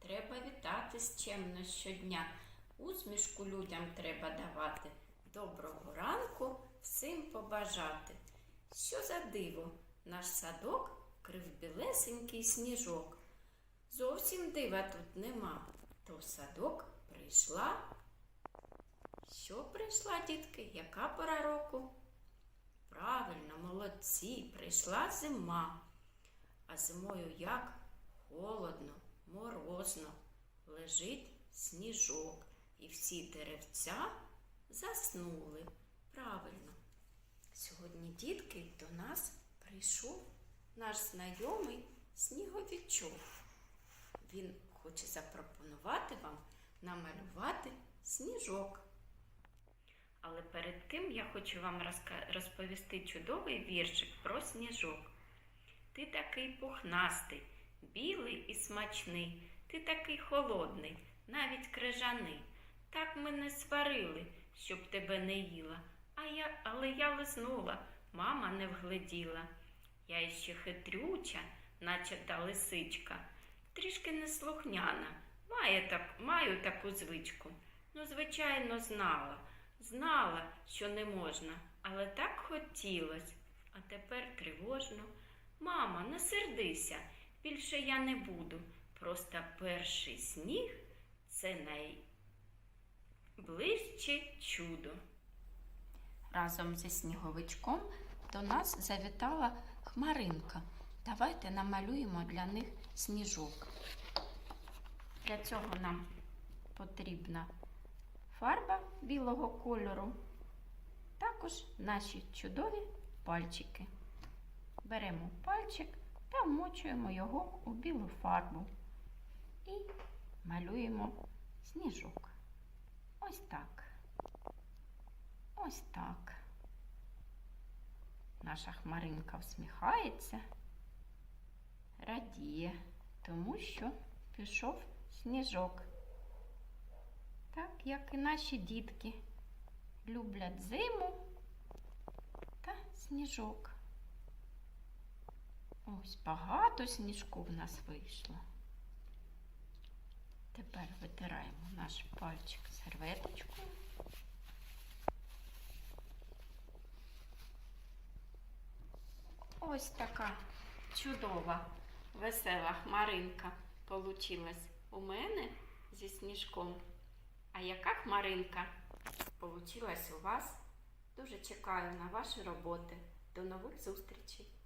треба вітатись чемно щодня. Усмішку людям треба давати. Доброго ранку всім побажати. Що за диво? Наш садок вкрив білесенький сніжок. Зовсім дива тут нема. То в садок прийшла. Що прийшла, дітки? Яка пора року? Правильно, молодці, прийшла зима. А зимою як холодно, морозно, лежить сніжок, і всі деревця заснули. Правильно. Сьогодні, дітки, до нас прийшов наш знайомий сніговічок. Він хоче запропонувати вам намалювати сніжок. Але перед тим я хочу вам розповісти чудовий віршик про сніжок. Ти такий пухнастий, білий і смачний, ти такий холодний, навіть крижаний. Так ми не сварили, щоб тебе не їла. А я, але я лизнула, мама не вгледіла. Я іще хитрюча, наче та лисичка, трішки неслухняна, має так, маю таку звичку. Ну, звичайно, знала, знала, що не можна, але так хотілось. А тепер тривожно. Мама, не сердися, більше я не буду. Просто перший сніг це найближче чудо. Разом зі сніговичком до нас завітала хмаринка. Давайте намалюємо для них сніжок. Для цього нам потрібна фарба білого кольору, також наші чудові пальчики. Беремо пальчик та вмочуємо його у білу фарбу і малюємо сніжок. Ось так. Ось так. Наша хмаринка всміхається, радіє, тому що пішов сніжок. Так, як і наші дітки люблять зиму та сніжок. Ось багато сніжку в нас вийшло. Тепер витираємо наш пальчик серветочкою. Ось така чудова, весела хмаринка получилась у мене зі сніжком. А яка хмаринка получилась у вас? Дуже чекаю на ваші роботи. До нових зустрічей!